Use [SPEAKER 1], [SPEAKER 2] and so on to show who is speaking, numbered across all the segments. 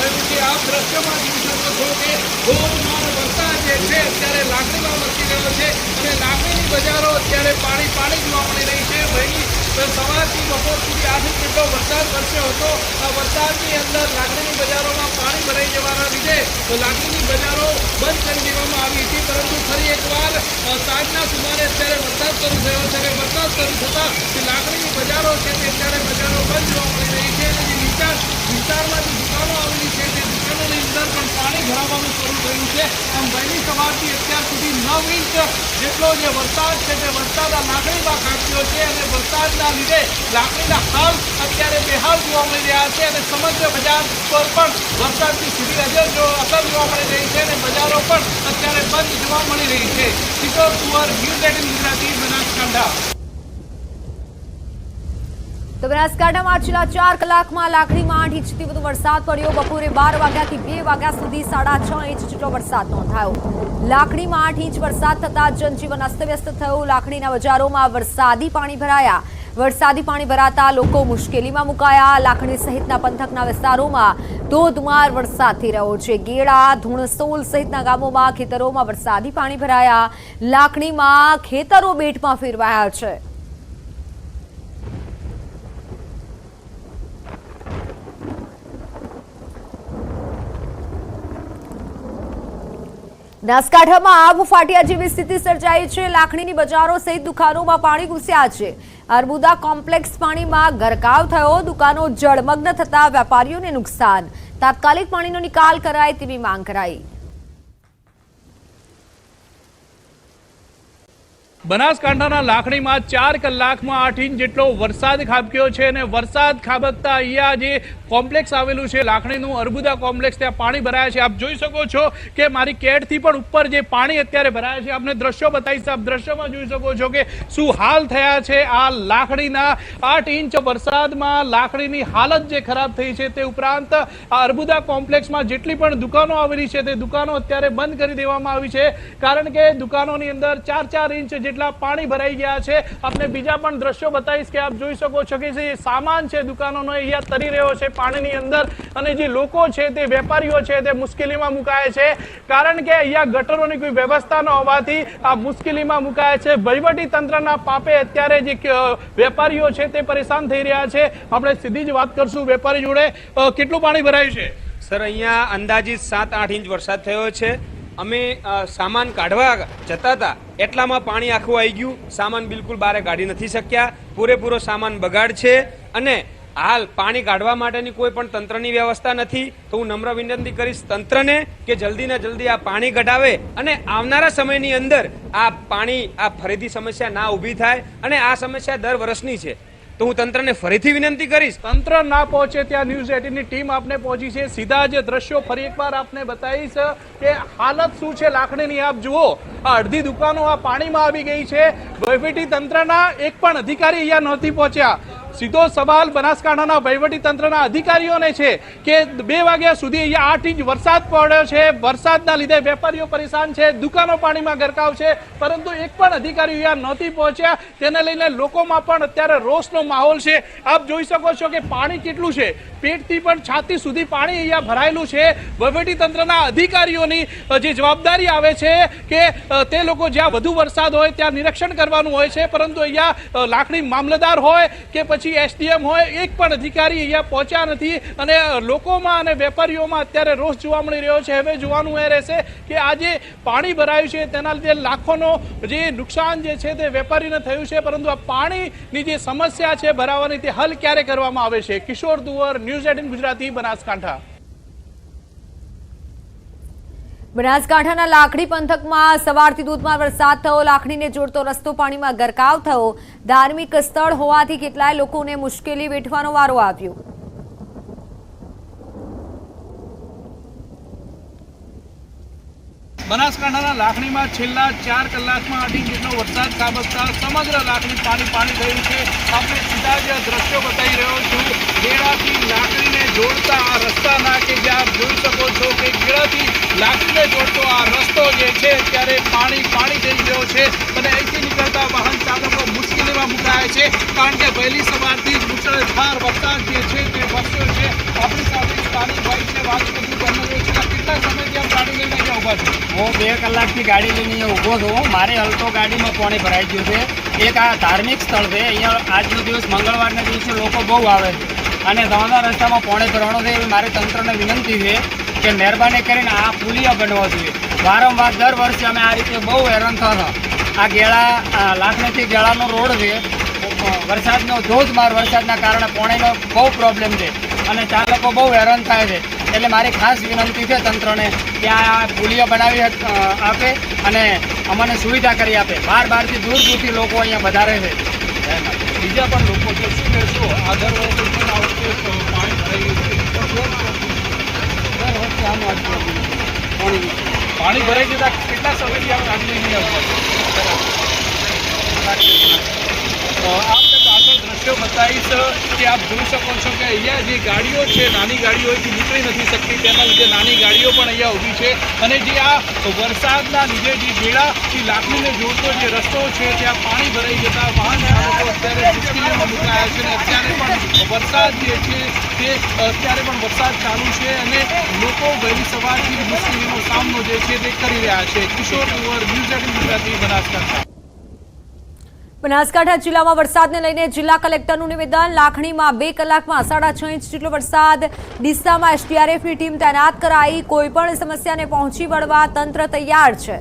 [SPEAKER 1] થયું આપ દ્રશ્યમાં જોઈ શકો છો કે વરસાદ જે છે અત્યારે લાકડીમાં વરસી રહ્યો છે અને લાકડીની બજારો અત્યારે પાણી પાણી જોવા મળી રહી છે. ભાઈ સવારથી બપોર સુધી આજે કેટલો વરસાદ વરસ્યો હતો? આ વરસાદની અંદર લાકડીની બજારોમાં પાણી ભરાઈ જવાના લીધે લાકડીની બજારો બંધ કરી દેવામાં આવી હતી. પરંતુ ફરી એકવાર સાંજના સુમારે અત્યારે વરસાદ શરૂ થયો છે. વરસાદ શરૂ થતાં લાકડીની બજારો છે તે અત્યારે બજારો બંધ જોવા મળી રહી છે. જે વિસ્તારમાં દુકાનો આવેલી છે તે દુકાનોની અંદર પણ પાણી ભરાવાનું શરૂ થયું છે. આમ વહેલી સવારથી અત્યાર સુધી નવ ઇંચ જેટલો જે વરસાદ છે, તે વરસાદ આ લાકડીમાં ખાબક્યો છે અને વરસાદના લીધે લાકડીના હાલ અત્યારે બેહાલ જોવા મળી રહ્યા છે અને સમગ્ર બજાર પર પણ વરસાદની સીધી અસર અસર જોવા મળી રહી છે અને બજારો પણ અત્યારે બંધ જોવા મળી રહી છે. Kishore Kunwar, news eighteen Gujarati, Banaskantha.
[SPEAKER 2] તો બનાસકાંઠામાં છેલ્લા ચાર કલાકમાં લાકડીમાં આઠ ઇંચથી વધુ વરસાદ પડ્યો. બપોરે બાર વાગ્યાથી બે વાગ્યા સુધી સાડા છ ઇંચ જેટલો વરસાદ નોંધાયો. લાકડીમાં આઠ ઇંચ વરસાદ થતાં જનજીવન અસ્તવ્યસ્ત થયું. લાકડીના બજારોમાં વરસાદી પાણી ભરાયા. વરસાદી પાણી ભરાતા લોકો મુશ્કેલીમાં મુકાયા. લાકડી સહિતના પંથકના વિસ્તારોમાં ધોધમાર વરસાદ થઈ રહ્યો છે. ગેડા, ધૂણસોલ સહિતના ગામોમાં ખેતરોમાં વરસાદી પાણી ભરાયા. લાકડીમાં ખેતરો બેટમાં ફેરવાયા છે. બનાસકાંઠામાં આબ ફાટ્યા જેવી સ્થિતિ સર્જાઈ છે. લાખણીની બજારો સહિત દુકાનોમાં પાણી ઘૂસ્યા છે. અર્બુદા કોમ્પ્લેક્સ પાણીમાં ગરકાવ થયો. દુકાનો જળમગ્ન થતા વેપારીઓને નુકસાન. તાત્કાલિક પાણીનો નિકાલ કરાય તેવી માંગ કરાઈ.
[SPEAKER 1] બનાસકાંઠાના લાખણીમાં ચાર કલાકમાં આઠ ઇંચ જેટલો વરસાદ ખાબક્યો છે અને વરસાદ ખાબકતા અહીંયા જે કોમ્પ્લેક્સ આવેલું છે લાખણીનું અર્બુદા કોમ્પ્લેક્સ, ત્યાં પાણી ભરાયા છે. આપ જોઈ શકો છો કે મારી કેટથી પણ ઉપર જે પાણી અત્યારે ભરાયા છે, આપને દ્રશ્યો બતાવીશ. આપ દ્રશ્યમાં જોઈ શકો છો કે શું હાલ થયા છે આ લાખણીના આઠ ઇંચ વરસાદમાં. લાખણીની હાલત જે ખરાબ થઈ છે તે ઉપરાંત આ અર્બુદા કોમ્પ્લેક્સમાં જેટલી પણ દુકાનો આવેલી છે તે દુકાનો અત્યારે બંધ કરી દેવામાં આવી છે. કારણ કે દુકાનોની અંદર ચાર ચાર ઇંચ જેટલા પાણી ભરાઈ ગયા છે. આપને બીજા પણ દ્રશ્યો બતાવીશ કે આપ જોઈ શકો છો કે જે સામાન છે, દુકાનોનો અહીંયા તરી રહ્યો છે પાણીની અંદર. અને જે લોકો છે તે વેપારીઓ છે તે મુશ્કેલીમાં મુકાય છે. કારણ કે અહીંયા ગટરોની કોઈ વ્યવસ્થા ન હોવાથી આ મુશ્કેલીમાં મુકાય છે. વહીવટી તંત્રના પાપે અત્યારે જે વેપારીઓ છે તે પરેશાન થઈ રહ્યા છે. આપણે સીધી જ વાત કરશું વેપારી જોડે. કેટલું પાણી ભરાયું છે?
[SPEAKER 3] સર, અહીંયા અંદાજિત સાત આઠ ઇંચ વરસાદ થયો છે. અમે સામાન કાઢવા જતા હતા. એટલામાં પાણી આખું આવી ગયું. સામાન બિલકુલ બહાર કાઢી નથી શક્યા. પૂરેપૂરો સામાન બગાડ છે. અને હાલ પાણી કાઢવા માટેની કોઈ પણ તંત્રની વ્યવસ્થા નથી. તો હું નમ્ર વિનંતી કરીશ તંત્રને કે જલ્દી ને જલ્દી આ પાણી કઢાવે. અને આવનારા સમયની અંદર આ પાણી, આ ફરીથી સમસ્યા ના ઊભી થાય. અને આ સમસ્યા દર વર્ષની છે. તો હું તંત્રને ફરીથી વિનંતી કરીશ.
[SPEAKER 1] તંત્ર ના પહોંચે ત્યાં ન્યૂઝ એટીનની ટીમ આપને પહોંચી છે. સીધા જે દ્રશ્યો ફરી એકવાર આપને બતાવીશ કે હાલત શું છે લાખણીની. આપ જુઓ, આ અડધી દુકાનો આ પાણીમાં આવી ગઈ છે. વહીવટી તંત્રના એક પણ અધિકારી અહીંયા નહોતી પહોંચ્યા. સીધો સવાલ બનાસકાંઠાના વહીવટી તંત્રના અધિકારીઓને છે કે બે વાગ્યા સુધી અહીંયા આઠ ઇંચ વરસાદ પડ્યો છે. વરસાદના લીધે વેપારીઓ પરેશાન છે, દુકાનો પાણીમાં ગરકાવ છે, પરંતુ એક પણ અધિકારી અહીંયા નહોતી પહોંચ્યા. તેને લઈને લોકોમાં પણ અત્યારે રોષનો માહોલ છે. આપ જોઈ શકો છો કે પાણી કેટલું છે. પેટથી પણ છાતી સુધી પાણી અહીંયા ભરાયેલું છે. વહીવટી તંત્રના અધિકારીઓની જે જવાબદારી આવે છે કે તે લોકો જ્યાં વધુ વરસાદ હોય ત્યાં નિરીક્ષણ કરવાનું હોય છે. પરંતુ અહીંયા લાકડી મામલતદાર હોય કે પછી એસડીએમ હોય, એક પણ અધિકારી અહીંયા પહોંચ્યા નથી અને લોકોમાં અને વેપારીઓમાં અત્યારે રોષ જોવા મળી રહ્યો છે. હવે જોવાનું એ રહેશે કે આ જે પાણી ભરાયું છે, તેના લીધે લાખોનો જે નુકસાન જે છે તે વેપારીને થયું છે, પરંતુ આ પાણીની જે સમસ્યા છે ભરાવાની તે હલ ક્યારે કરવામાં આવે છે? Kishor Duvar news eighteen Gujarati, Banaskantha.
[SPEAKER 2] બનાસકાંઠાના લાખણી પંથકમાં સવારથી ધોધમાર વરસાદ થયો. લાખણીને જોડતો રસ્તો પાણીમાં ગરકાવ થયો. ધાર્મિક સ્થળ હોવાથી કેટલાય લોકોને મુશ્કેલી વેઠવાનો વારો આવ્યો.
[SPEAKER 1] બનાસકાંઠાના લાખણીમાં છેલ્લા ચાર કલાકમાં અઢી જેટલો વરસાદ ખાબકતા સમગ્ર લાખણી પાણી પાણી થયું છે. આપણે સીધા જ દ્રશ્યો બતાવી રહ્યો છું. ગેડાથી લાકડીને જોડતા આ રસ્તાના કે જે આપ જોઈ છો કે ગેડાથી લાકડીને જોડતો આ રસ્તો જે છે અત્યારે પાણી પાણી થઈ ગયો છે અને અહીંથી નીકળતા વાહન ચાલકો મુશ્કેલીમાં મુકાય છે. કારણ કે વહેલી સવારથી જ મુસળધાર વરસાદ જે છે તે વરસ્યો છે. આપણી સાથે સ્થાનિક ભાઈ છે વાત બધું બની રહ્યું છે કેટલા સમયથી આપ ગાડી લઈને અહીંયા ઊભા છો?
[SPEAKER 4] હું બે કલાકથી ગાડી લઈને ઊભો છું. મારે હલતો ગાડીમાં પાણી ભરાઈ ગયું છે. એક આ ધાર્મિક સ્થળ છે. અહીંયા આજનો દિવસ મંગળવારના દિવસે લોકો બહુ આવે છે. અને ધોધા રસ્તામાં પોણે ભરવાનો છે એવી મારી તંત્રને વિનંતી છે. કે મહેરબાની કરીને આ પુલિયા બનવા જોઈએ. વારંવાર દર વર્ષે અમે આ રીતે બહુ હેરાન થતા. આ ગેળા લાખણીથી ગેળાનો રોડ છે. વરસાદનો ધોધમાર વરસાદના કારણે પોણીનો બહુ પ્રોબ્લેમ છે. અને ચાલકો બહુ હેરાન થાય છે. એટલે મારી ખાસ વિનંતી છે તંત્રને કે આ પુલિયો બનાવી આપે અને અમને સુવિધા કરી આપે. બાર બારથી દૂર દૂરથી લોકો અહીંયા વધારે છે.
[SPEAKER 1] બીજા પણ લોકો છે, શું કહેશો? આ દર વર્ષે પાણી ભરાઈ ગયું છે.
[SPEAKER 4] દર વર્ષે આમ છે. પાણી
[SPEAKER 1] પાણી ભરાઈ જતા કેટલા સમયથી આપ ગાડી લઈને અહીંયા દ્રશ્યો બતાવીશ કે આપ જોઈ શકો છો કે અહીંયા જે ગાડીઓ છે, નાની ગાડીઓ એથી નીકળી નથી શકતી. તેના લીધે નાની ગાડીઓ પણ અહીંયા ઊભી છે. અને જે આ વરસાદના લીધે જે ગેળાથી લાકડીને જોડતો જે રસ્તો છે, ત્યાં પાણી ભરાઈ જતા વાહન ચાલકો અત્યારે મુશ્કેલીમાં મુકાયા છે અને અત્યારે પણ વરસાદ જે છે, તે અત્યારે પણ વરસાદ ચાલુ છે અને લોકો વહેલી સવારથી મુશ્કેલીનો સામનો જે છે, તે કરી રહ્યા છે. Kishor Kunvar, news eighteen Gujarati Banaskantha.
[SPEAKER 2] Banaskantha જિલ્લામાં વરસાદને લઈને જિલ્લા કલેક્ટરનું નિવેદન, લાખણીમાં બે કલાકમાં સાડા છ ઇંચ જેટલો વરસાદ. ડીસામાં એસટીઆરએફની ટીમ તૈનાત કરાઈ. કોઈ પણ સમસ્યાને પહોંચી વળવા તંત્ર તૈયાર છે.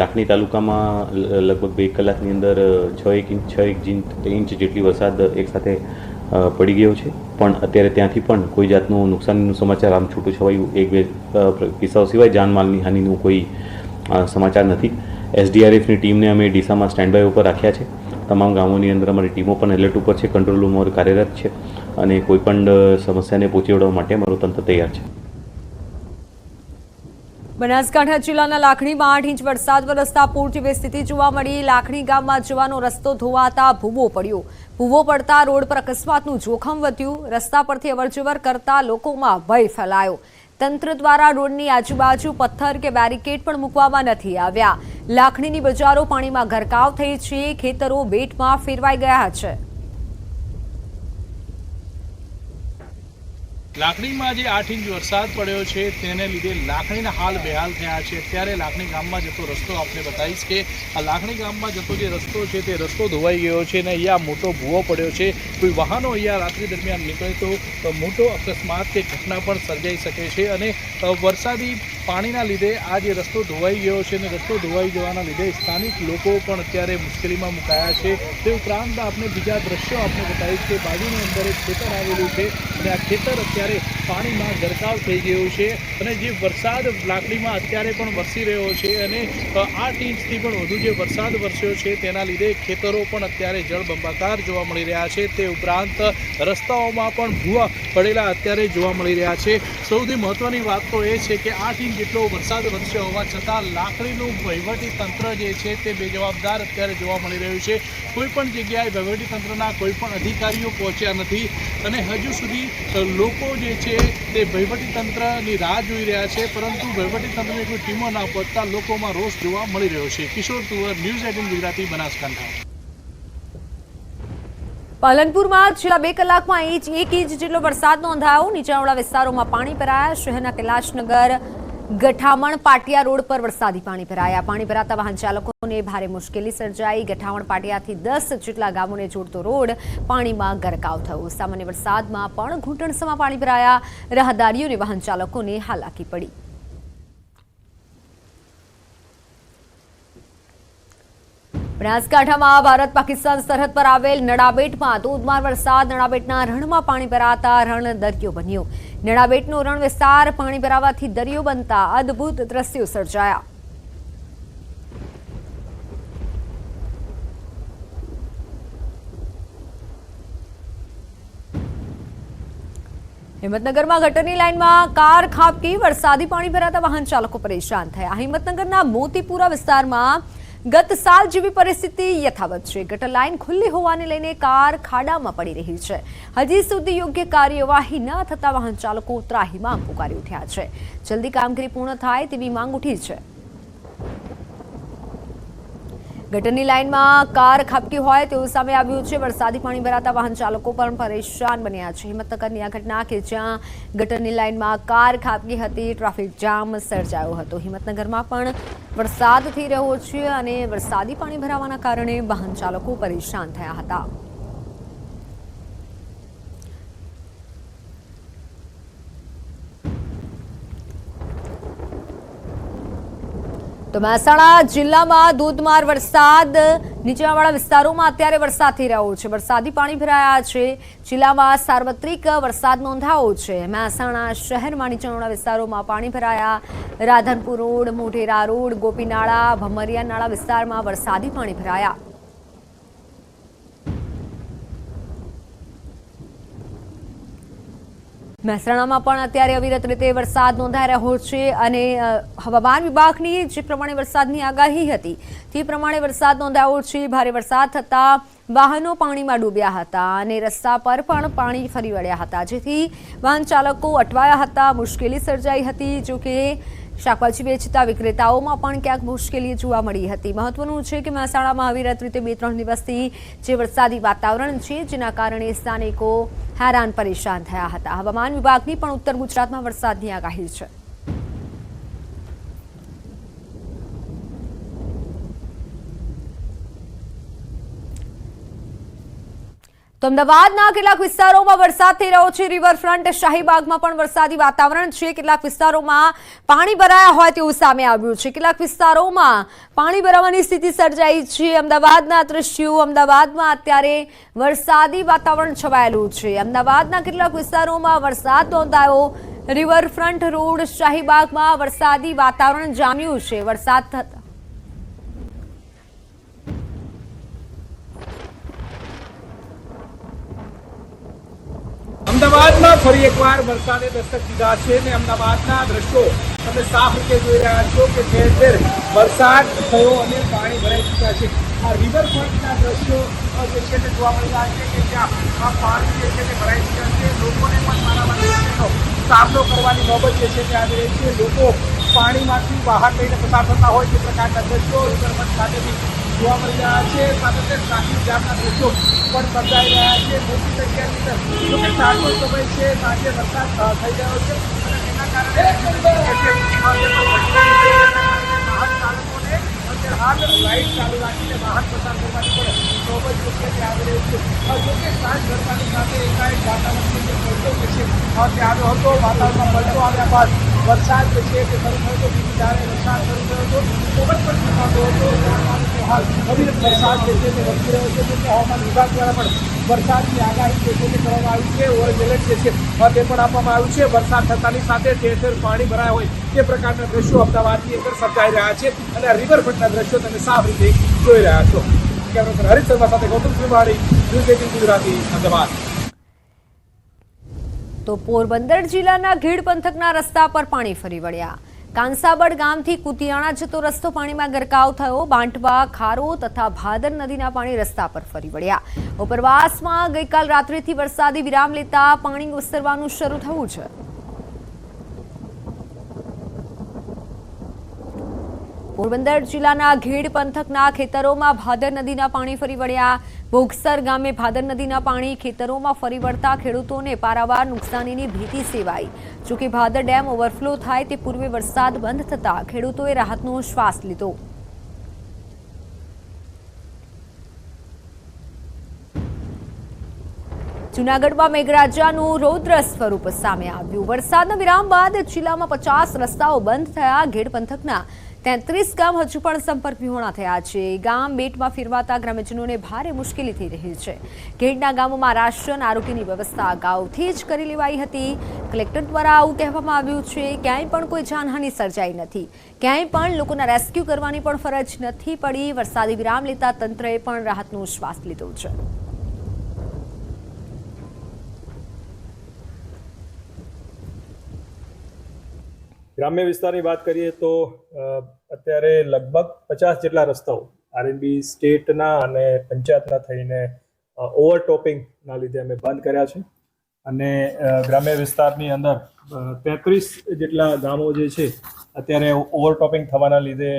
[SPEAKER 5] લાખણી તાલુકામાં લગભગ બે કલાકની અંદર છ એક ઇંચ, છ એક ઇંચ જેટલી વરસાદ એકસાથે પડી ગયો છે. પણ અત્યારે ત્યાંથી પણ કોઈ જાતનું નુકસાનીનું સમાચાર આમ છૂટું છવાયું. એક બે કિસ્સાઓ સિવાય જાનમાલની હાનિનું કોઈ સમાચાર નથી. એસડીઆરએફની ટીમને અમે ડીસામાં સ્ટેન્ડ બાય ઉપર રાખ્યા છે. તમામ ગામોની અંદર અમારી ટીમો પણ એલર્ટ ઉપર છે. કંટ્રોલ રૂમ કાર્યરત છે. અને કોઈ પણ સમસ્યાને પહોંચી વળવા માટે અમારું તંત્ર તૈયાર છે.
[SPEAKER 2] બનાસકાંઠા જિલ્લાના લાખણીમાં આઠ ઇંચ વરસાદ વરસતા પૂર જેવી સ્થિતિ જોવા મળી. લાખણી ગામમાં જવાનો રસ્તો ધોવાતા ભૂવો પડ્યો. ભૂવો પડતા રોડ પર અકસ્માતનું જોખમ વધ્યું. રસ્તા પરથી અવરજવર કરતા લોકોમાં ભય ફેલાયો. તંત્ર દ્વારા રોડની આજુબાજુ પથ્થર કે બેરિકેડ પણ મૂકવામાં નથી આવ્યા. લાખણીની બજારો પાણીમાં ગરકાવ થઈ છે. ખેતરો બેટમાં ફેરવાઈ ગયા છે.
[SPEAKER 1] લાકડીમાં જે આઠ ઇંચ વરસાદ પડ્યો છે, તેને લીધે લાકડીના હાલ બેહાલ થયા છે. અત્યારે લાકડી ગામમાં જતો રસ્તો આપણે બતાવીશ કે આ લાકડી ગામમાં જતો જે રસ્તો છે, તે રસ્તો ધોવાઈ ગયો છે અને અહીંયા મોટો ભૂવો પડ્યો છે. કોઈ વાહનો અહીંયા રાત્રિ દરમિયાન નીકળે તો મોટો અકસ્માત કે ઘટના પણ સર્જાઈ શકે છે અને વરસાદી પાણીના લીધે આ જે રસ્તો ધોવાઈ ગયો છે અને રસ્તો ધોવાઈ જવાના લીધે સ્થાનિક લોકો પણ અત્યારે મુશ્કેલીમાં મુકાયા છે. તે ઉપરાંત આપણે બીજા દ્રશ્યો આપણે બતાવીશ કે બાજુની અંદર એક ખેતર આવેલું છે અને આ ખેતર અત્યારે પાણીમાં ગરકાવ થઈ ગયું છે અને જે વરસાદ લાકડીમાં અત્યારે પણ વરસી રહ્યો છે અને આઠ ઇંચથી પણ વધુ જે વરસાદ વરસ્યો છે તેના લીધે ખેતરો પણ અત્યારે જળબંબાકાર જોવા મળી રહ્યા છે. તે ઉપરાંત રસ્તાઓમાં પણ ભૂવા પડેલા અત્યારે જોવા મળી રહ્યા છે. સૌથી મહત્ત્વની વાત તો એ છે કે આઠ ઇંચ જેટલો વરસાદ વરસ્યો હોવા છતાં લાકડીનું વહીવટી જે છે તે બેજવાબદાર અત્યારે જોવા મળી રહ્યું છે. કોઈપણ જગ્યાએ વહીવટી તંત્રના કોઈ અધિકારીઓ પહોંચ્યા નથી અને હજુ સુધી લોકો જે છે તે વહીવટી રાહ જોઈ રહ્યા છે, પરંતુ વહીવટી કોઈ ટીમો ના પહોંચતા લોકોમાં રોષ જોવા મળી રહ્યો છે. Kishore Tuvar, news eighteen, Gujarati, Banaskantha.
[SPEAKER 2] પાલનપુરમાં છેલ્લા બે કલાકમાં ઇંચ એક ઇંચ જેટલો વરસાદ નોંધાયો નીચાણવાળા વિસ્તારોમાં પાણી ભરાયા. શહેરના કૈલાશનગર ગઠામણ પાટિયા રોડ પર વરસાદી પાણી ભરાયા. પાણી ભરાતા વાહન ચાલકોને ભારે મુશ્કેલી સર્જાઈ. ગઠામણ પાટિયાથી દસ જેટલા ગામોને જોડતો રોડ પાણીમાં ગરકાવ થયો. સામાન્ય વરસાદમાં પણ ઘૂંટણસમાં પાણી ભરાયા. રાહદારીઓને વાહન ચાલકોને હાલાકી પડી. બનાસકાંઠામાં ભારત પાકિસ્તાન સરહદ પર આવેલ નડાબેટમાં ધોધમાર વરસાદ. નડાબેટના રણમાં પાણી ભરાતા રણ દરિયો બન્યો. નડાબેટનો રણ વિસ્તાર પાણી ભરાવાથી દરિયો બનતા અદ્ભુત દ્રશ્યો સર્જાયા. હિંમતનગરમાં ગટરની લાઇનમાં કાર ખાબકી, વરસાદી પાણી ભરાતા વાહન ચાલકો પરેશાન થયા. હિંમતનગરના મોતીપુરા વિસ્તારમાં ગત સાલ જેવી પરિસ્થિતિ યથાવત છે. ગટર લાઇન ખુલ્લી હોવાને લઈને કાર ખાડામાં પડી રહી છે. હજી સુધી યોગ્ય કાર્યવાહી ન થતા વાહન ચાલકો ત્રાહિમામ પુકારી ઉઠ્યા છે. જલ્દી કામગીરી પૂર્ણ થાય તેવી માંગ ઉઠી છે. ગટરની લાઇનમાં કાર ખાબકી હોય તેવું સામે આવ્યું છે. વરસાદી પાણી ભરાતા વાહન ચાલકો પણ પરેશાન બન્યા છે. હિંમતનગરની આ ઘટના કે જ્યાં ગટરની લાઇનમાં કાર ખાબકી હતી, ટ્રાફિક જામ સર્જાયો હતો. હિંમતનગરમાં પણ વરસાદ થઈ રહ્યો છે અને વરસાદી પાણી ભરાવાના કારણે વાહન ચાલકો પરેશાન થયા હતા. તો મહેસાણા જિલ્લામાં ધોધમાર વરસાદ. નીચાણવાળા વિસ્તારોમાં અત્યારે વરસાદ થઈ રહ્યો છે. વરસાદી પાણી ભરાયા છે. જિલ્લામાં સાર્વત્રિક વરસાદ નોંધાયો છે. મહેસાણા શહેરમાં નીચાણવાળા વિસ્તારોમાં પાણી ભરાયા. રાધનપુર રોડ, મોઢેરા રોડ, ગોપીનાળા, ભમરિયા નાળા વિસ્તારમાં વરસાદી પાણી ભરાયા. મહેસાણામાં પણ અત્યારે અવિરત રીતે વરસાદ નોંધાઈ રહ્યો છે અને હવામાન વિભાગની જે પ્રમાણે વરસાદની આગાહી હતી, તે પ્રમાણે વરસાદ નોંધાયો છે. ભારે વરસાદ થતાં વાહનો પાણીમાં ડૂબ્યા હતા અને રસ્તા પર પણ પાણી ફરી વળ્યા હતા. જેથી વાહન ચાલકો અટવાયા હતા, મુશ્કેલી સર્જાઈ હતી. જો કે શાકભાજી વેચતા વિક્રેતાઓમાં પણ ક્યાંક મુશ્કેલી જોવા મળી હતી. મહત્વનું છે કે મહેસાણામાં અવિરત રીતે બે ત્રણ દિવસથી જે વરસાદી વાતાવરણ છે, જેના કારણે સ્થાનિકો હેરાન પરેશાન થયા હતા. હવામાન વિભાગની પણ ઉત્તર ગુજરાતમાં વરસાદની આગાહી છે. તો અમદાવાદના કેટલાક વિસ્તારોમાં વરસાદ થઈ રહ્યો છે. રિવરફ્રન્ટ શાહીબાગમાં પણ વરસાદી વાતાવરણ છે. કેટલાક વિસ્તારોમાં પાણી ભરાયા હોય તેવું સામે આવ્યું છે. કેટલાક વિસ્તારોમાં પાણી ભરાવાની સ્થિતિ સર્જાઈ છે. અમદાવાદના દ્રશ્યો, અમદાવાદમાં અત્યારે વરસાદી વાતાવરણ છવાયેલું છે. અમદાવાદના કેટલાક વિસ્તારોમાં વરસાદ નોંધાયો. રિવરફ્રન્ટ રોડ શાહીબાગમાં વરસાદી વાતાવરણ જામ્યું છે. વરસાદ
[SPEAKER 6] અમદાવાદમાં ફરી એકવાર વરસાદે દસ્તક દીધા છે ને અમદાવાદના દ્રશ્યો તમે સાફ રીતે જોઈ રહ્યા છો કે ઠેર ઠેર વરસાદ થયો અને પાણી ભરાઈ ચૂક્યા છે. આ રિવરફ્રન્ટના દ્રશ્યો જે છે તે જોવા મળી રહ્યા છે કે જ્યાં આ પાણી જે છે તે ભરાઈ ચૂક્યા છે. લોકોને પણ મુશ્કેલીનો સામનો કરવાની નોબત જે છે તે આવી રહી છે. લોકો પાણીમાંથી બહાર લઈને પસાર થતા હોય તે પ્રકારના દ્રશ્યો રિવરફ્રન્ટ ખાતેથી જોવા મળી રહ્યા છે. સાથે સાથે ટ્રાફિક જામના દ્રશ્યો પણ સર્જાઈ રહ્યા છે. મોટી સંખ્યાની અંદર જો કે સાંજનો સમય છે. સાંજે વરસાદ થઈ રહ્યો છે. અને તેના કારણે જે છે, અ, જે વાહન ચાલકોને હાલ લાઇટ ચાલુ રાખીને વાહન પસાર કરવાની પણ તો જ તે આવી રહ્યું છે જો કે સાંજ ઘટવાની સાથે એકાએક વાતાવરણનો જે પલટો જે છે. અ, તે આવ્યો હતો વાતાવરણમાં પલટો આવ્યા બાદ વરસાદ છે તે શરૂ થયો હતો, બીજી ધારે વરસાદ શરૂ થયો હતો. પવન પણ થતો હતો. હાલ અવિરત વરસાદ છે તે વરસી રહ્યો છે. કે હવામાન વિભાગ દ્વારા પણ વરસાદની આગાહી જે છે તે કરવામાં આવી છે. ઓરેન્જ એલર્ટ જે છે તે પણ આપવામાં આવ્યું છે. વરસાદ થતાની સાથે ઠેર ઠેર પાણી ભરાયા હોય તે પ્રકારના દ્રશ્યો અમદાવાદની અંદર સર્જાઈ રહ્યા છે અને આ રિવરફ્રન્ટના દ્રશ્યો તમે સાફ રીતે જોઈ રહ્યા છો. કેમેરા હરીશ શર્મા સાથે ગૌતમ ત્રિવાડી ન્યૂઝ એટીન ગુજરાતી, અમદાવાદ.
[SPEAKER 2] તો પોરબંદર જિલ્લાના ગીડ પંથકના રસ્તા પર પાણી ફરી વળ્યા. કાંસાબડ ગામથી કુતિયાણા જતો રસ્તો પાણીમાં ગરકાવ થયો. બાંટવા, ખારો તથા ભાદર નદીના પાણી રસ્તા પર ફરી વળ્યા. ઉપરવાસમાં ગઈકાલ રાત્રિથી વરસાદી વિરામ લેતા પાણી ઓસરવાનું શરૂ થયું છે. પોરબંદર જિલ્લાના ઘેડ પંથકના ખેતરોમાં ભાદર નદીના પાણી ફરી વળ્યા. બોગસર ગામે ભાદર નદીના પાણી ખેતરોમાં ફરી વળતા ખેડૂતોને પારાવાર નુકસાનીની ભીતિ સેવાઈ. જોકે ભાદર ડેમ ઓવરફ્લો થાય તે પૂર્વે વરસાદ બંધ થતા ખેડૂતોએ રાહતનો શ્વાસ લીધો. જૂનાગઢમાં મેઘરાજાનું રૌદ્ર સ્વરૂપ સામે આવ્યું. વરસાદના વિરામ બાદ જિલ્લામાં પચાસ રસ્તાઓ બંધ થયા. ઘેડ પંથકના તેત્રીસ ગામ હજુ પણ સંપર્ક વિહોણા થયા છે. ગામ બેટમાં ફેરવાતા ગ્રામ્યજનોને ભારે મુશ્કેલી થઈ રહી છે. ઘેડના ગામોમાં રાશન આરોગ્યની વ્યવસ્થા અગાઉથી જ કરી લેવાઈ હતી. કલેક્ટર દ્વારા આવું કહેવામાં આવ્યું છે. ક્યાંય પણ કોઈ જાનહાનિ સર્જાઈ નથી. ક્યાંય પણ લોકોના રેસ્ક્યુ કરવાની પણ ફરજ નથી પડી. વરસાદી વિરામ લેતા તંત્રએ પણ રાહતનો શ્વાસ લીધો છે.
[SPEAKER 7] ગ્રામ્ય વિસ્તારની વાત કરીએ તો અત્યારે લગભગ પચાસ જેટલા રસ્તાઓ આરએનબી સ્ટેટના અને પંચાયતના થઈને ઓવરટોપિંગના લીધે અમે બંધ કર્યા છે. અને ગ્રામ્ય વિસ્તારની અંદર તેત્રીસ જેટલા ગામો જે છે, અત્યારે ઓવરટોપિંગ થવાના લીધે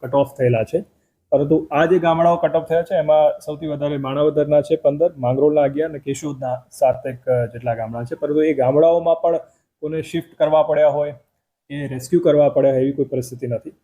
[SPEAKER 7] કટ ઓફ થયેલા છે. પરંતુ આ જે ગામડાઓ કટ ઓફ થયા છે, એમાં સૌથી વધારે માણાવદરના છે પંદર, માંગરોળના અગિયાર અને કેશોદના સાતેક જેટલા ગામડા છે. પરંતુ એ ગામડાઓમાં પણ કોને શિફ્ટ કરવા પડ્યા હોય એ રેસ્ક્યુ કરવા પડે એવી કોઈ પરિસ્થિતિ નથી.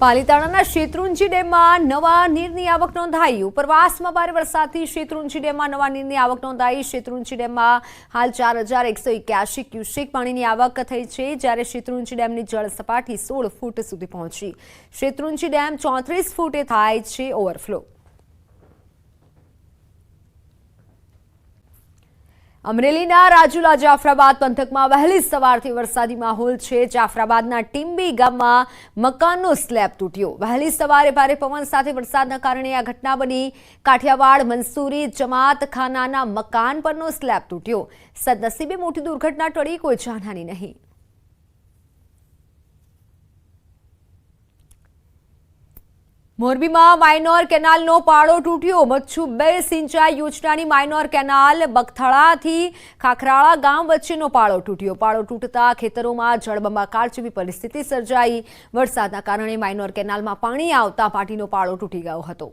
[SPEAKER 2] પાલિતાણાના શેત્રુંજી ડેમમાં નવા નીરની આવક નોંધાઈ. ઉપરવાસમાં ભારે વરસાદથી શેત્રુંજી ડેમમાં નવા નીરની આવક નોંધાઈ. શેત્રુંજી ડેમમાં હાલ ચાર હજાર એકસો એક્યાસી ક્યુસેક પાણીની આવક થઈ છે, જ્યારે શેત્રુંજી ડેમની જળ સપાટી સોળ ફૂટ સુધી પહોંચી. શેત્રુંજી ડેમ ચોત્રીસ ફૂટે થાય છે, ઓવરફ્લો. અમરેલીના રાજુલા જાફરાબાદ પંથકમાં વહેલી સવારથી વરસાદી માહોલ છે. જાફરાબાદના ટીમ્બી ગામમાં મકાનનો સ્લેબ તૂટ્યો. વહેલી સવારે ભારે પવન સાથે વરસાદના કારણે આ ઘટના બની. કાઠિયાવાડ, મંસૂરી, જમાત, ખાનાના મકાન પરનો સ્લેબ તૂટ્યો. સદનસીબે મોટી દુર્ઘટના ટળી, કોઈ જાનહાની નહીં. મોરબીમાં માઇનોર કેનાલનો પાળો તૂટ્યો. મચ્છુ બે સિંચાઈ યોજનાની માઇનોર કેનાલ બગથળાથી ખાખરાળા ગામ વચ્ચેનો પાળો તૂટ્યો. પાળો તૂટતા ખેતરોમાં જળબંબાકાર જેવી પરિસ્થિતિ સર્જાઈ. વરસાદના કારણે માઇનોર કેનાલમાં પાણી આવતા પાટીનો પાળો તૂટી ગયો હતો.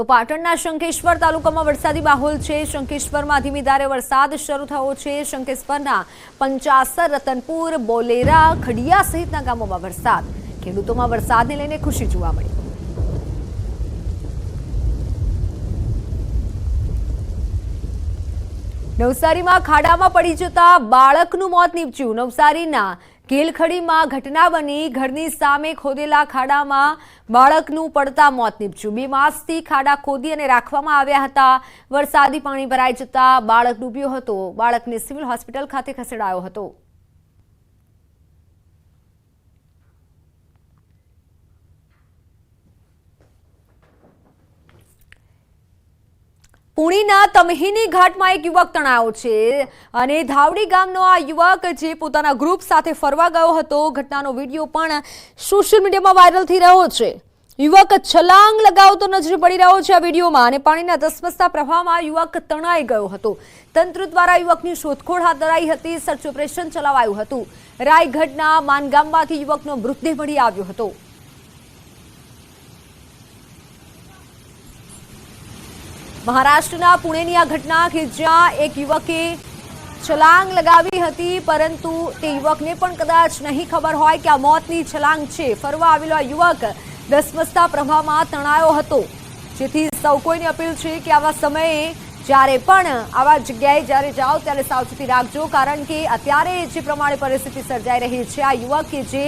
[SPEAKER 2] તો પાટણના શંખેશ્વર તાલુકામાં વરસાદી માહોલ છે. શંખેશ્વરમાં ધીમી ધારે વરસાદ શરૂ થયો છે. શંખેશ્વરના પંચાસર, રતનપુર, બોલેરા, ખડિયા સહિતના ગામોમાં વરસાદ. ખેડૂતોમાં વરસાદને લઈને ખુશી જોવા મળી. નવસારીમાં ખાડામાં પડી જતા બાળકનું મોત નીપજ્યું. નવસારીના કેલખડીમાં ઘટના બની. ઘરની સામે ખોદેલા ખાડામાં બાળકનું પડતા મોત નીપજ્યું. બે માસથી ખાડા ખોદી અને રાખવામાં આવ્યા હતા. વરસાદી પાણી ભરાઈ જતા બાળક ડૂબ્યો હતો. બાળકને સિવિલ હોસ્પિટલ ખાતે ખસેડાયો હતો. પુણીના તમહીની ઘાટમાં એક યુવક તણાયો છે અને ધાવડી ગામનો આ યુવક જે પોતાના ગ્રુપ સાથે ફરવા ગયો હતો, ઘટનાનો વીડિયો પણ સોશિયલ મીડિયામાં વાયરલ થઈ રહ્યો છે. યુવક છલાંગ લગાવતો નજરે પડી રહ્યો છે આ વિડીયોમાં અને પાણીના ધસમસતા પ્રવાહમાં યુવક તણાઈ ગયો હતો. તંત્ર દ્વારા યુવકની શોધખોળ હાથ ધરાઈ હતી સર્ચ ઓપરેશન ચલાવાયું હતું. રાયગઢના માનગામમાંથી યુવકનો મૃતદેહ મળી આવ્યો હતો. મહારાષ્ટ્રના પુણેની આ ઘટના કે જ્યાં એક યુવકે છલાંગ લગાવી હતી, પરંતુ તે યુવકને પણ કદાચ નહીં ખબર હોય કે આ મોતની છલાંગ છે. ફરવા આવેલો આ યુવક ધસમસતા પ્રભામાં તણાયો હતો. જેથી સૌ કોઈની અપીલ છે કે આવા સમયે જ્યારે પણ આવા જગ્યાએ જ્યારે જાઓ ત્યારે સાવચેતી રાખજો, કારણ કે અત્યારે જે પ્રમાણે પરિસ્થિતિ સર્જાઈ રહી છે, આ યુવક કે જે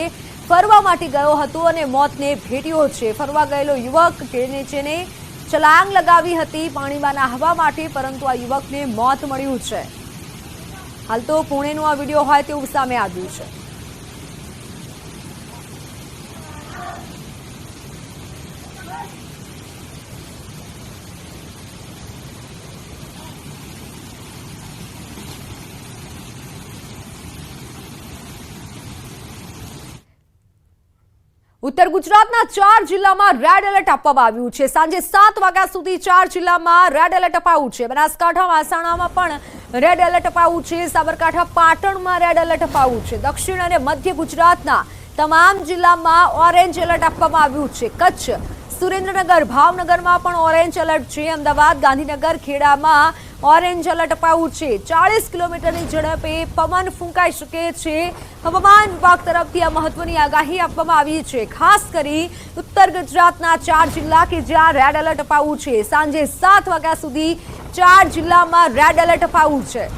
[SPEAKER 2] ફરવા માટે ગયો હતો અને મોતને ભેટ્યો છે. ફરવા ગયેલો યુવક કે જેને છલાંગ લગાવી હતી પાણીમાં નાહવા માટે, પરંતુ આ યુવકને મોત મળ્યું છે. હાલ તો પુણેનો આ વીડિયો હોય તેવું સામે આવ્યું છે. ઉત્તર ગુજરાતના ચાર જિલ્લામાં રેડ એલર્ટ આપવામાં આવ્યું છે. સાંજે સાત વાગ્યા સુધી ચાર જિલ્લામાં રેડ એલર્ટ અપાયું છે. બનાસકાંઠા મહેસાણામાં પણ રેડ એલર્ટ અપાયું છે. સાબરકાંઠા, પાટણમાં રેડ એલર્ટ અપાયું છે. દક્ષિણ અને મધ્ય ગુજરાતના તમામ જિલ્લામાં ઓરેન્જ એલર્ટ આપવામાં આવ્યું છે. કચ્છ, સુરેન્દ્રનગર, ભાવનગરમાં પણ ઓરેન્જ એલર્ટ છે. અમદાવાદ, ગાંધીનગર, ખેડામાં ઓરેન્જ એલર્ટ અપાયું છે. ચાળીસ કિલોમીટરની ઝડપે પવન ફૂંકાઈ શકે છે. હવામાન વિભાગ તરફથી આ મહત્વની આગાહી આપવામાં આવી છે. ખાસ કરી ઉત્તર ગુજરાતના ચાર જિલ્લા કે જ્યાં રેડ એલર્ટ અપાયું છે. સાંજે સાત વાગ્યા સુધી ચાર જિલ્લામાં રેડ એલર્ટ અપાયું છે.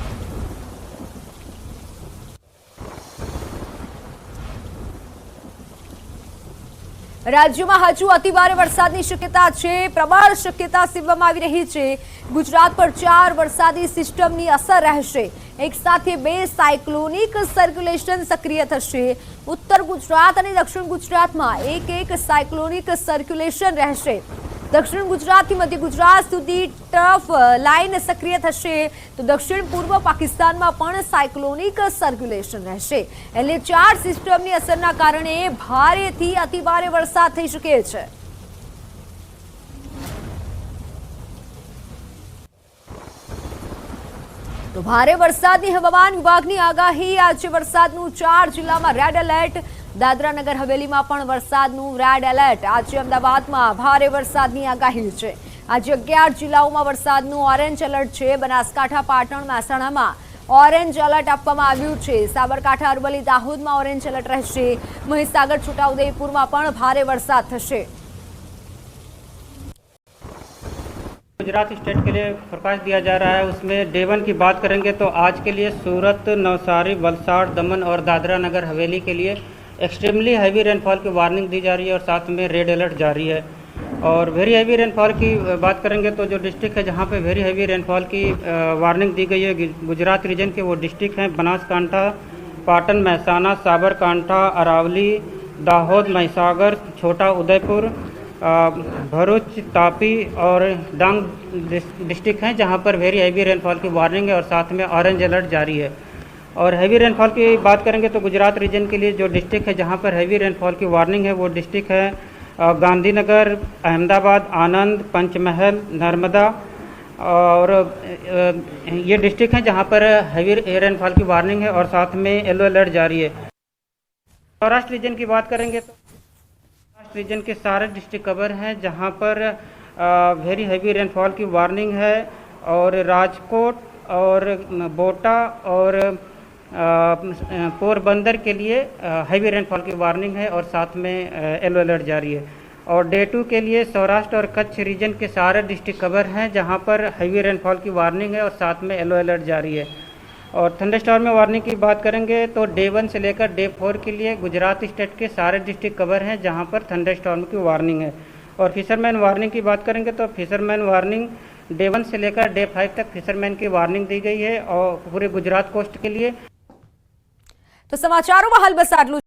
[SPEAKER 2] રાજ્યમાં હજુ અતિભારે વરસાદની શક્યતા છે, પ્રબળ શક્યતા સેવવામાં આવી રહી છે. ગુજરાત પર ચાર વરસાદી સિસ્ટમની અસર રહેશે. એક સાથે બે સાયક્લોનિક સર્ક્યુલેશન સક્રિય થશે. ઉત્તર ગુજરાત અને દક્ષિણ ગુજરાતમાં એક એક સાયક્લોનિક સર્ક્યુલેશન રહેશે. દક્ષિણ ગુજરાતથી મધ્ય ગુજરાત સુધી ટફ લાઇન સક્રિય થશે. તો દક્ષિણ પૂર્વ પાકિસ્તાનમાં પણ સાયક્લોનિક સર્ક્યુલેશન રહેશે. એટલે ચાર સિસ્ટમની અસરના કારણે ભારેથી અતિભારે વરસાદ થઈ શકે છે. તો ભારે વરસાદની હવામાન વિભાગની આગાહી, આજે વરસાદનું ચાર જિલ્લામાં રેડ એલર્ટ દાદરાનગર હવેલીમાં પણ વરસાદનું રેડ એલર્ટ આજે અમદાવાદમાં ભારે વરસાદની આગાહી છે આજે અગિયાર જિલ્લાઓમાં વરસાદનું ઓરેન્જ એલર્ટ છે બનાસકાંઠા પાટણ મહેસાણામાં ઓરેન્જ એલર્ટ આપવામાં આવ્યું છે સાબરકાંઠા અરવલ્લી દાહોદમાં ઓરેન્જ એલર્ટ રહેશે મહીસાગર છોટાઉદેપુરમાં પણ ભારે વરસાદ થશે
[SPEAKER 8] गुजरात स्टेट के लिए प्रकाश दिया जा रहा है उसमें डे वन की बात करेंगे तो आज के लिए सूरत नवसारी वलसाड़ दमन और दादरा नगर हवेली के लिए एक्सट्रीमली हैवी रेनफॉल की वार्निंग दी जा रही है और साथ में रेड अलर्ट जारी है। और वेरी हैवी रेनफॉल की बात करेंगे तो जो डिस्ट्रिक्ट है जहाँ पे वेरी हैवी रेनफॉल की वार्निंग दी गई है गुजरात रीजन के वो डिस्ट्रिक्ट हैं बनासकांठा, पाटन, महसाना, साबरकांठा, अरावली, दाहोद, महिसागर, छोटा उदयपुर भरूच, तापी और डांग डिस- डिस्ट्रिक्ट हैं जहाँ पर वेरी हैवी रेनफॉल की वार्निंग है और साथ में ऑरेंज अलर्ट जारी है। और हैवी रेनफॉल की बात करेंगे तो गुजरात रीजन के लिए जो डिस्ट्रिक्ट है, जहाँ पर हैवी रेनफॉल की वार्निंग है, वो डिस्ट्रिक्ट है गांधीनगर, अहमदाबाद, आनंद, पंचमहल, नर्मदा और ये डिस्ट्रिक्ट हैं जहाँ पर हैवी रेनफॉल की वार्निंग है और साथ में येलो अलर्ट जारी है। सौराष्ट्र रीजन की बात करेंगे तो सौराष्ट्र रीजन के सारे डिस्ट्रिक्ट कवर हैं जहाँ पर वेरी हैवी रेनफॉल की वार्निंग है और राजकोट और बोटा और पोरबंदर के लिए हैवी रेनफॉल की वार्निंग है और साथ में येलो अलर्ट जारी है। और डे टू के लिए सौराष्ट्र और कच्छ रीजन के सारे डिस्ट्रिक्ट कवर हैं जहाँ पर हैवी रेनफॉल की वार्निंग है और साथ में येलो अलर्ट जारी है। और थंडरस्टॉर्म में वार्निंग की बात करेंगे तो डे वन से लेकर डे फोर के लिए गुजरात स्टेट के सारे डिस्ट्रिक्ट कवर हैं जहाँ पर थंडरस्टॉर्म की वार्निंग है। और फिशरमैन वार्निंग की बात करेंगे तो फिशरमैन वार्निंग डे वन से लेकर डे फाइव तक फिशरमैन की वार्निंग दी गई है और पूरे गुजरात कोस्ट के लिए।
[SPEAKER 2] તો સમાચારોમાં હાલ બસ આટલું